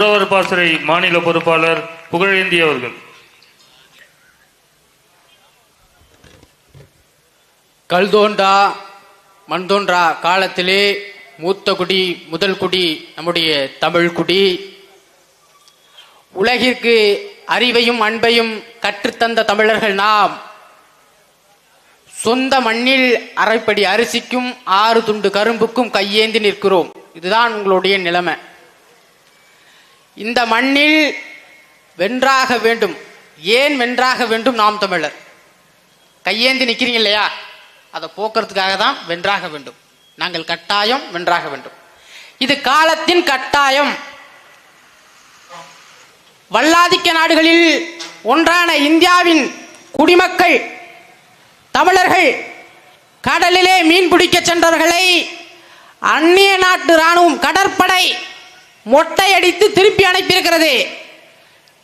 உழவர் பாசறை மாநில பொறுப்பாளர் புகழேந்தி அவர்கள். கல் தோன்றா மண் தோன்றா காலத்திலே மூத்த குடி முதல் குடி நம்முடைய தமிழ் குடி. உலகிற்கு அறிவையும் அன்பையும் கற்றுத்தந்த தமிழர்கள் நாம். சொந்த மண்ணில் அரைப்படி அரிசிக்கும் ஆறு துண்டு கரும்புக்கும் கையேந்தி நிற்கிறோம். இதுதான் உங்களுடைய நிலைமை. இந்த மண்ணில் வென்றாக வேண்டும். ஏன் வென்றாக வேண்டும் நாம் தமிழர்? கையேந்தி நிற்கிறீங்க இல்லையா? அதை போக்குறதுக்காக தான் வென்றாக வேண்டும். நாங்கள் கட்டாயம் வென்றாக வேண்டும். இது காலத்தின் கட்டாயம். வல்லாதிக்க நாடுகளில் ஒன்றான இந்தியாவின் குடிமக்கள் தமிழர்கள் கடலிலே மீன் பிடிக்க சென்றவர்களை அந்நிய நாட்டு ராணுவம் கடற்படை மொட்டையடித்து திருப்பி அனுப்பியிருக்கிறது.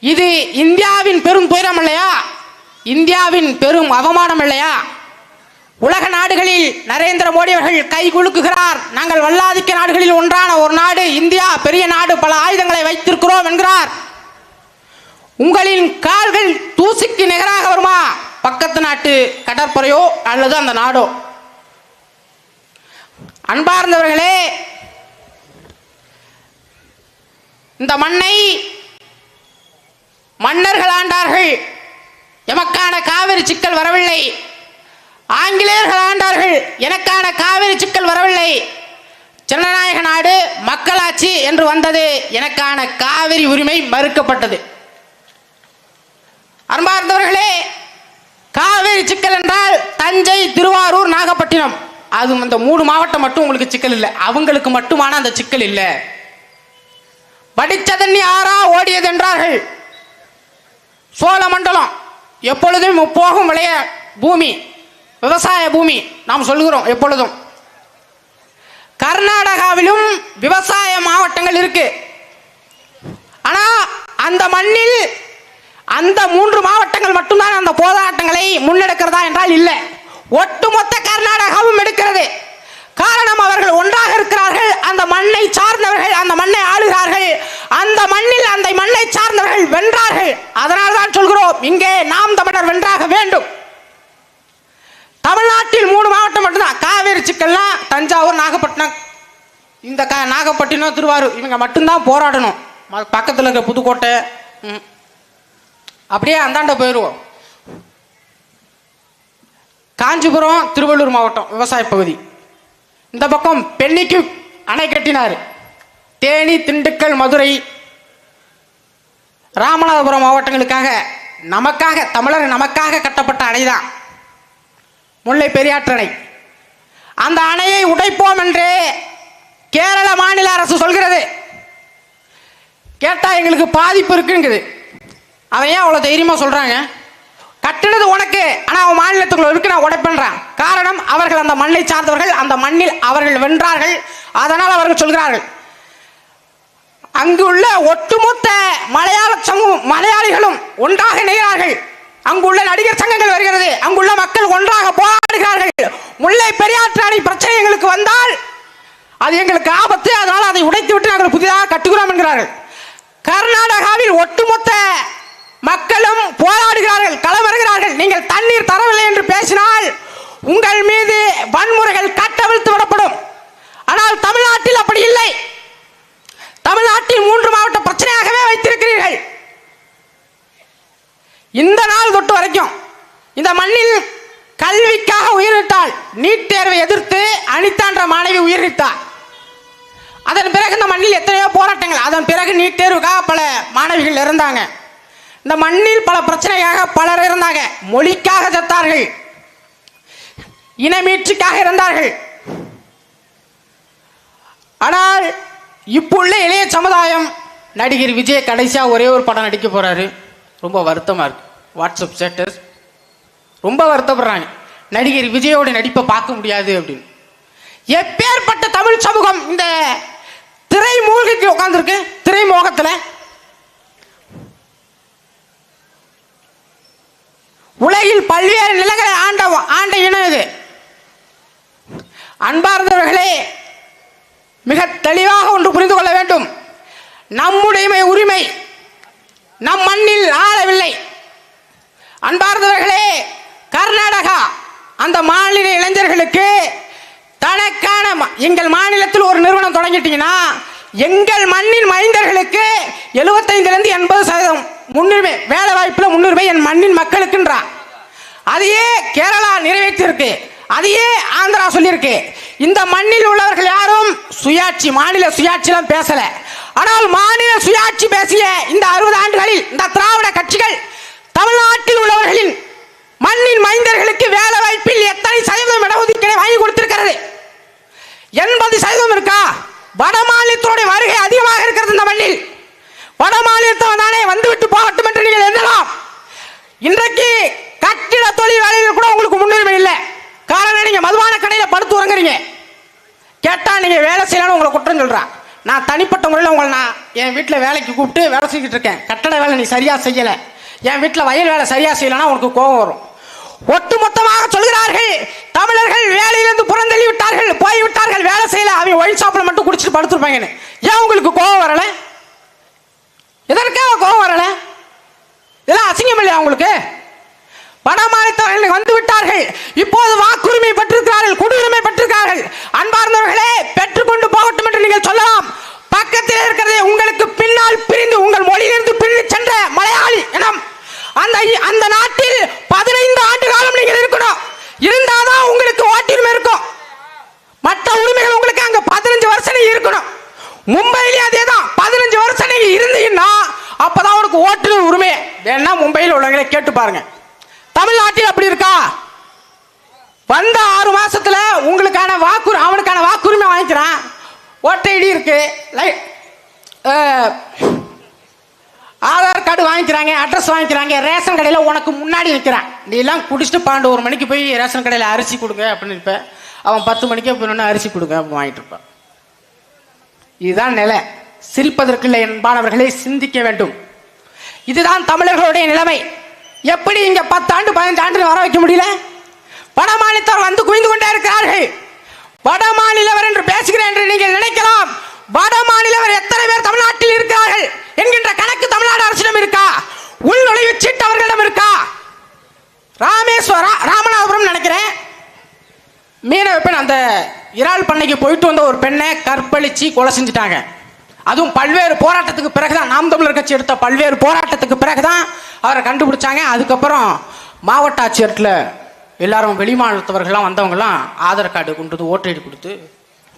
இது இந்தியாவின் பெரும் துயரம் இல்லையா? இந்தியாவின் பெரும் அவமானம் இல்லையா? உலக நாடுகளில் நரேந்திர மோடி அவர்கள் கை குலுக்குகிறார். நாங்கள் வல்லாதிக்க நாடுகளில் ஒன்றான ஒரு நாடு இந்தியா. பெரிய நாடு. பல ஆயுதங்களை வைத்திருக்கிறோம் என்கிறார். உங்களின் கால்கள் தூசிக்கு நிகராக வருமா? பக்கத்து நாட்டு கடற்படையோ அல்லது அந்த நாடோ? அன்பார்ந்தவர்களே இந்த மண்ணை மன்னர்கள் ஆண்டார்கள். எமக்கான காவிரி சிக்கல் வரவில்லை. ஆங்கிலேயர்கள் ஆண்டார்கள். எனக்கான காவிரி சிக்கல் வரவில்லை. ஜனநாயக நாடு மக்களாட்சி என்று வந்தது. எனக்கான காவிரி உரிமை மறுக்கப்பட்டது. அன்பார்ந்தவர்களே காவேரி சிக்கல் என்றால் தஞ்சை திருவாரூர் நாகப்பட்டினம். அது அந்த மூணு மாவட்டம் மட்டும் உங்களுக்கு சிக்கல் இல்லை. அவங்களுக்கு மட்டுமான அந்த சிக்கல் இல்லை. வடிச்சதண்ணி ஆறா ஓடியது என்றார்கள் சோழ மண்டலம் எப்பொழுதும் முப்போகம் விளைய பூமி விவசாய பூமி நாம் சொல்கிறோம் எப்பொழுதும். கர்நாடகாவிலும் விவசாய மாவட்டங்கள் இருக்கு. ஆனா அந்த மண்ணில் அந்த மூன்று மாவட்டங்கள் மட்டும்தான் அந்த போராட்டங்களை முன்னெடுக்கிறதா என்றால் இல்லை. ஒட்டுமொத்த கர்நாடகாவும் எடுக்கிறது காரணம் அவர்கள் ஒன்றாக இருக்கிறார்கள் அந்த மண்ணை சார்ந்தவர்கள் அந்த மண்ணை ஆளுகிறார்கள் அந்த மண்ணில் அந்த மண்ணை சார்ந்தவர்கள் வென்றார்கள். அதனால் தான் சொல்கிறோம் இங்கே நாம் தமிழர் வென்றாக வேண்டும். தமிழ்நாட்டில் மூணு மாவட்டம் மட்டும்தான். காவேரி சிக்கல்லாம் தஞ்சாவூர் நாகப்பட்டினம். இந்த க நாகப்பட்டினம் திருவாரூர் இவங்க மட்டும்தான் போராடணும். ம- பக்கத்தில் இருக்க புதுக்கோட்டை. ம். அப்படியே அந்தாண்ட போயிடுவோம். காஞ்சிபுரம் திருவள்ளூர் மாவட்டம் விவசாய பகுதி. இந்த பக்கம் பெண்ணிக்கு அணை கட்டினார். தேனி திண்டுக்கல் மதுரை ராமநாதபுரம் மாவட்டங்களுக்காக நமக்காக தமிழர் நமக்காக கட்டப்பட்ட அணை தான் முல்லை பெரியாற்று அணை. அந்த அணையை உடைப்போம் என்று கேரள மாநில அரசு சொல்கிறது. கேட்டால் எங்களுக்கு பாதிப்பு இருக்குங்குது. அவன் ஏன் அவ்வளோ தைரியமாக சொல்கிறாங்க கட்டினது உனக்கு ஆனால் அவன் மாநிலத்துக்குள்ள இருக்கு நான் உடைப்பேன்றான். காரணம் அவர்கள் அந்த மண்ணை சார்ந்தவர்கள் அந்த மண்ணில் அவர்கள் வென்றார்கள். அதனால் அவர்கள் சொல்கிறார்கள். அங்கு உள்ள ஒட்டுமொத்த மலையாள சமூகம் மலையாளிகளும் ஒன்றாக இணைகிறார்கள். அங்குள்ள நடிகர் சங்கங்கள் வருகிறது. அங்குள்ள மக்கள் ஒன்றாக போராடுகிறார்கள். முல்லை பெரியாற்று அணை பிரச்சனை எங்களுக்கு வந்தால் அது எங்களுக்கு ஆபத்து. அதனால் அதை உடைத்து விட்டு நாங்கள் புதிதாக கட்டுகிறோம் என்கிறார்கள். கர்நாடகாவில் ஒட்டுமொத்த மக்களும் போராடுகிறார்கள் களம் நீங்கள் தண்ணீர் தரவில்லை என்று பேசினால் உங்கள் மீது வன்முறைகள் கட்டவிழ்த்து விடப்படும். ஆனால் தமிழ்நாட்டில் அப்படி இல்லை தமிழ்நாட்டில் மூன்று மாவட்ட பிரச்சனையாகவே வைத்திருக்கிறீர்கள் இந்த நாள் தொட்டு வரைக்கும் இந்த மண்ணில் கல்விக்காக உயிரிட்டாள் நீட் தேர்வை எதிர்த்து அனிதான்ற மாணவி உயிரிட்டார் அதன் பிறகு இந்த மண்ணில் எத்தனையோ போராட்டங்கள் அதன் பிறகு நீட் தேர்வுக்காக பல மாணவிகள் இறந்தாங்க. இந்த மண்ணில் பல பிரச்சனைக்காக பலர் இருந்தாங்க மொழிக்காக செத்தார்கள். இனமீட்சிக்காக இருந்தார்கள் ஆனால் இப்போ உள்ள இளைய சமுதாயம் நடிகர் விஜய் கடைசியாக ஒரே ஒரு படம் நடிக்க போறாரு. ரொம்ப வருத்தமாக இருக்கு. WhatsApp status. ரொம்ப வருத்தப்படுறாங்க. நடிகர் விஜயோட நடிப்பை பார்க்க முடியாது அப்படின்னு. எப்பேற்பட்ட தமிழ் சமூகம் இந்த திரை மூழ்கிக்கு உட்காந்துருக்கு திரை மோகத்தில் உலகில் பல்வேறு நிலங்களை ஆண்ட ஆண்ட இனம் இது. அன்பார்ந்தவர்களே மிக தெளிவாக ஒன்று புரிந்து கொள்ள வேண்டும். நம்முடைமை உரிமை நம் மண்ணில் ஆளவில்லை. அன்பார்ந்தவர்களே கர்நாடகா அந்த மாநில இளைஞர்களுக்கு தனக்கான எங்கள் மாநிலத்தில் ஒரு நிறுவனம் தொடங்கிட்டீங்கன்னா எங்கள் மண்ணின் மைந்தர்களுக்கு 75 இருந்து எண்பது சதவீதம் முன்னுரிமை வேலை வாய்ப்பில் முன்னுரிமை என் மண்ணின் மக்களுக்குன்றான் அதையே கேரளா நிறைவேற்றியிருக்கு. அதையே ஆந்திரா சொல்லியிருக்கு. இந்த மண்ணில் உள்ளவர்கள் யாரும் சுயாட்சி மாநில சுயாட்சிலாம் பேசல. ஆனால் மாநில சுயாட்சி பேசிய இந்த அறுபது ஆண்டுகளில் இந்த திராவிட கட்சிகள் தமிழ்நாட்டில் உள்ளவர்களின் மண்ணின் மைந்தர்களுக்கு வேலை வாய்ப்பில் எத்தனை சதவீதம் இடஒதுக்கீடு வாங்கி கொடுத்திருக்கிறது? எண்பது சதவீதம் இருக்கா? வட வருகை அதிகமாக இருக்கிறது இந்த மண்ணில். வட மாநிலத்தவன் தானே வந்துவிட்டு போகட்டும் என்று நீங்கள் எண்ணலாம். இன்றைக்கு கட்டிட தொழில் வேலைகள் கூட உங்களுக்கு முன்னுரிமை இல்லை. காரணம் நீங்க மதுவான கடையில் படுத்து உறங்குறீங்க. கேட்டா நீங்க வேலை செய்யலாம்னு உங்களை குற்றம் சொல்றான். நான் தனிப்பட்ட முறையில் உங்களை நான் என் வீட்டில் வேலைக்கு கூப்பிட்டு வேலை செஞ்சுட்டு இருக்கேன். கட்டட வேலை நீ சரியா செய்யலை. என் வீட்டில் வயல் வேலை சரியா செய்யலைன்னா உனக்கு கோபம் வரும். ஒட்டுமொத்தமாக சொல்கிறார்கள் தமிழர்கள் வேலையிலிருந்து புறந்தள்ளி விட்டார்கள் போய் விட்டார்கள் வேலை செய்யல அவங்க ஒயில் ஷாப்பில் மட்டும் குடிச்சிட்டு படுத்துருப்பாங்கன்னு. ஏன் உங்களுக்கு கோபம் வரல? எதற்காக கோபம் வரல? இதெல்லாம் அசிங்கம் இல்லையா உங்களுக்கு? வட மாநிலத்தவர்கள் வந்து விட்டார்கள் இப்போது வாக்குரிமை பெற்றிருக்கிறார்கள் குடியுரிமை பெற்றிருக்கிறார்கள். அன்பார்ந்தவர்களே பெற்றுக்கொண்டு போகட்டும் என்று நீங்கள் சொல்லலாம். பக்கத்தில் இருக்கிறது உங்களுக்கு பின்னால் பிரிந்து உங்கள் மொழியிலிருந்து பிரிந்து சென்ற மலையாளி இனம் அந்த அந்த நாட்டில் பதினைந்து ஆண்டு காலம் நீங்கள் இருக்கணும் இருந்தாதான் உங்களுக்கு ஓட்டுரிமை இருக்கும் மற்ற உரிமைகள் உங்களுக்கு அங்க பதினஞ்சு வருஷம் நீங்க இருக்கணும் மும்பையிலே அதே தான் பதினஞ்சு வருஷம் நீங்க இருந்தீங்கன்னா அப்பதான் உனக்கு ஓட்டுநர் உரிமை வேணா மும்பையில் உள்ளவங்களை கேட்டு பாருங்க தமிழ்நாட்டில் அப்படி இருக்கா வந்த ஆறு மாசத்துல உங்களுக்கான வாக்குறு அவனுக்கான வாக்குரிமை வாங்கிக்கிறான். ஓட்டை இருக்கு. லை- ஆதார் கார்டு வாங்கிக்கிறாங்க அட்ரஸ் வாங்கிக்கிறாங்க ரேஷன் கடையில் உனக்கு முன்னாடி நிற்கிறான் நீ எல்லாம் குடிச்சிட்டு பன்னெண்டு ஒரு மணிக்கு போய் ரேஷன் கடையில் அரிசி கொடுங்க அப்படின்னு இருப்பேன். அவன் பத்து மணிக்கே போய் அரிசி கொடுங்க அப்படின்னு வாங்கிட்டு இருப்பான். இதுதான் நிலை. சிரிப்பதற்கு இல்லை என்பானவர்களை சிந்திக்க வேண்டும். இதுதான் தமிழர்களுடைய நிலைமை. எப்படி இங்கே பத்தாண்டு பதினஞ்சு ஆண்டு வர வைக்க முடியல? வடமாநிலத்தவர் வந்து குவிந்து கொண்டே இருக்கிறார்கள். வட மாநிலவர் என்று பேசுகிறேன் என்று நீங்கள் நினைக்கலாம். வட மாநிலவர் எத்தனை பேர் தமிழ்நாட்டில் இருக்கிறார்கள் என்கின்ற கணக்கு தமிழ்நாடு அரசிடம் இருக்கா? உள் நுழைவு சீட்டு அவர்களிடம் இருக்கா? ராமேஸ்வரா ராமநாதபுரம் நினைக்கிறேன். மீனவ பெண் அந்த இறால் பண்ணைக்கு போயிட்டு வந்த ஒரு பெண்ணை கற்பழிச்சு கொலை செஞ்சுட்டாங்க. அதுவும் பல்வேறு போராட்டத்துக்கு பிறகுதான். நாம் தமிழர் கட்சி எடுத்த பல்வேறு போராட்டத்துக்கு பிறகுதான் அவரை கண்டுபிடிச்சாங்க. அதுக்கப்புறம் மாவட்ட ஆட்சியர்கிட்ட எல்லாரும் வெளிமாநிலத்தவர்கள்லாம் வந்தவங்கலாம் ஆதார் கார்டு கொண்டு வந்து ஓட்டு ஐடி கொடுத்து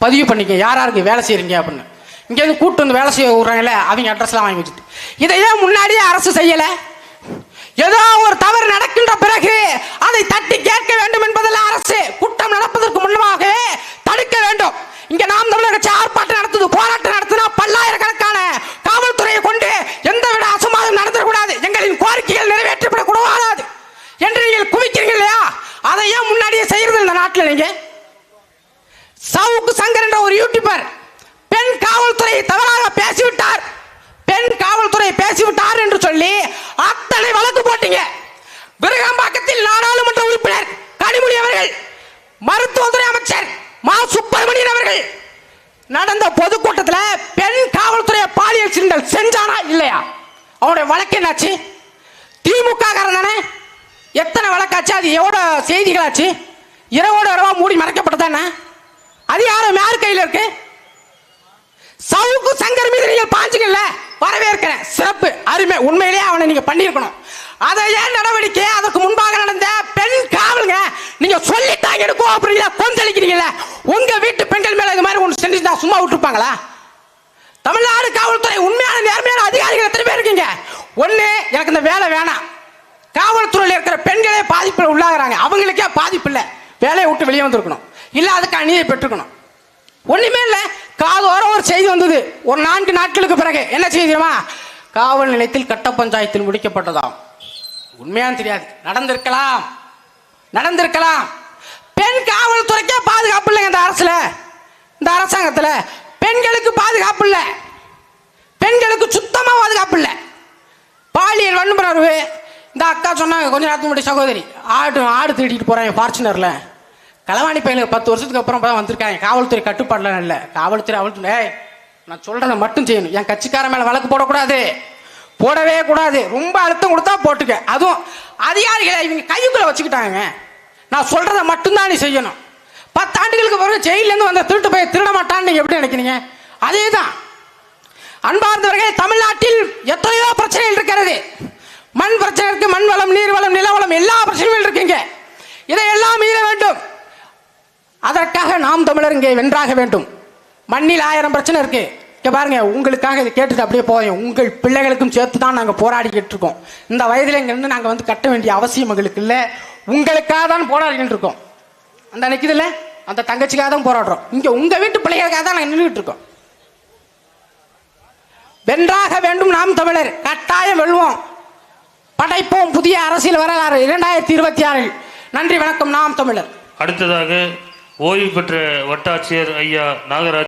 பதிவு பண்ணிக்க யார் யாருக்கு வேலை செய்றீங்க அப்படின்னு. இங்கேருந்து கூப்பிட்டு வந்து வேலை செய்ய விட்றாங்கல்ல அவங்க அட்ரஸ்லாம் வாங்கி வச்சுட்டு. இதை ஏன் முன்னாடியே அரசு செய்யலை? ஏதோ ஒரு தவறு நடக்கின்ற பிறகு அதை தட்டி கேட்க வேண்டும் என்பதெல்லாம் அரசு குற்றம் நடப்பதற்கு முன்னமாக தடுக்க வேண்டும். இங்க நாம் தமிழர் கட்சி ஆர்ப்பாட்டம் நடத்துது போராட்டம் நடத்தினா பல்லாயிரக்கணக்கான காவல்துறையை கொண்டு எந்தவித அசம்பாதம் நடந்துடக்கூடாது எங்களின் கோரிக்கைகள் நிறைவேற்றப்படக் கூடாது என்று நீங்கள் குவிக்கிறீங்க இல்லையா அதை ஏன் முன்னாடியே செய்யறது இந்த நாட்டில் நீங்க சவுக்கு சங்கர் என்ற ஒரு யூடியூபர் பெண் காவல்துறையை தவறாக பேசிவிட்டார் பெண் காவல்துறை பேசிவிட்டார் என்று சொல்லி அத்தனை வழக்கு போட்டீங்க. விருகம்பாக்கத்தில் நாடாளுமன்ற உறுப்பினர் கனிமொழி அவர்கள் மருத்துவத்துறை அமைச்சர் மா. சுப்பிரமணியன் அவர்கள். நடந்த பொதுக்கூட்டத்தில் பெண் காவல்துறை பாலியல் சிண்டல் செஞ்சானா இல்லையா? அவனுடைய வழக்கு என்னாச்சு? திமுக காரன் தானே? எத்தனை வழக்காச்சு? அது எவ்வளோ செய்திகளாச்சு? இரவோட இரவா மூடி மறைக்கப்பட்டதானே அது யாரும் யார் கையில் இருக்கு? சவுக்கு சங்கர் மீது நீங்கள் பாஞ்சுங்கல்ல வரவேற்கிறேன். சிறப்பு அருமை. உண்மையிலேயே அவனை நீங்க பண்ணியிருக்கணும். அதை ஏன் நடவடிக்கை? அதற்கு முன்பாக நடந்த பெண் காவலுங்க நீங்க சொல்லிட்டாங்க எடுக்கும் அப்படிங்களா கொந்தளிக்கிறீங்களா உங்க வீட்டு பெண்கள் மேல இது மாதிரி ஒன்று செஞ்சிருந்தா சும்மா விட்டுருப்பாங்களா? தமிழ்நாடு காவல்துறை உண்மையான நேர்மையான அதிகாரிகள் எத்தனை பேர் இருக்கீங்க? ஒன்று எனக்கு இந்த வேலை வேணாம். காவல்துறையில் இருக்கிற பெண்களே பாதிப்பில் உள்ளாகிறாங்க. அவங்களுக்கே பாதிப்பு இல்லை. வேலையை விட்டு வெளியே வந்திருக்கணும். இல்லை அதுக்கு அணியை பெற்றுக்கணும். ஒன்றுமே இல்லை. காதோரம் ஒரு செய்தி வந்தது. ஒரு நான்கு நாட்களுக்கு பிறகு. என்ன செய்தியுமா காவல் நிலையத்தில் கட்ட பஞ்சாயத்தில் முடிக்கப்பட்டதாகும். உண்மையான்னு தெரியாது. நடந்திருக்கலாம். நடந்திருக்கலாம். பெண் காவல்துறைக்கே பாதுகாப்பு இல்லைங்க இந்த அரசுல. இந்த அரசாங்கத்தில் பெண்களுக்கு பாதுகாப்பு இல்லை. பெண்களுக்கு சுத்தமாக பாதுகாப்பு இல்லை. பாலியல் வன்முறை இந்த அக்கா சொன்னாங்க கொஞ்ச நேரத்துக்கு முன்னாடி சகோதரி ஆடு ஆடு திருடிட்டு போறாங்க ஃபார்ச்சுனரில். களவாணி பையனுக்கு பத்து வருஷத்துக்கு அப்புறம் தான் வந்திருக்காங்க. காவல்துறை கட்டுப்பாடுல இல்லை. காவல்துறை அவள் நான் சொல்கிறத மட்டும் செய்யணும். என் கட்சிக்காரன் மேலே வழக்கு போடக்கூடாது. போடவே கூடாது. ரொம்ப அழுத்தம் கொடுத்தா போட்டுக்க. அதுவும் அதிகாரிகளை இவங்க கையுக்குள்ள வச்சுக்கிட்டாங்க. நான் சொல்கிறத மட்டும்தான் நீ செய்யணும். பத்து ஆண்டுகளுக்கு பிறகு ஜெயிலேருந்து வந்த திருட்டு போய் திருட மாட்டான்னு நீங்க எப்படி நினைக்கிறீங்க? அதே தான் அன்பார்ந்தவர்கள் தமிழ்நாட்டில் எத்தனையோ பிரச்சனைகள் இருக்கிறது. மண் பிரச்சனை இருக்கு மண் வளம் நீர் வளம் நிலவளம் எல்லா பிரச்சனைகளும் இருக்குங்க இதையெல்லாம் மீற வேண்டும். அதற்காக நாம் தமிழர் இங்கே வென்றாக வேண்டும். மண்ணில் ஆயிரம் பிரச்சனை இருக்குது இங்கே பாருங்க உங்களுக்காக இதை கேட்டுட்டு அப்படியே போதும் உங்கள் பிள்ளைகளுக்கும் சேர்த்து தான் நாங்கள் போராடிக்கிட்டு இருக்கோம். இந்த வயதில் இங்கேருந்து நாங்கள் வந்து கட்ட வேண்டிய அவசியம் எங்களுக்கு இல்லை. உங்களுக்காக தான் போராடிக்கிட்டு இருக்கோம். அந்த நிற்குதுல்ல அந்த தங்கச்சிக்காக தான் போராடுறோம். இங்கே உங்கள் வீட்டு பிள்ளைகளுக்காக தான் நாங்கள் நின்றுக்கிட்டு இருக்கோம். வென்றாக வேண்டும் நாம் தமிழர். கட்டாயம் வெல்வோம். படைப்போம் புதிய அரசியல் வரலாறு. இரண்டாயிரத்தி இருபத்தி ஆறில். நன்றி வணக்கம் நாம் தமிழர். அடுத்ததாக ஓய்வு பெற்ற வட்டாட்சியர் ஐயா நாகராஜ்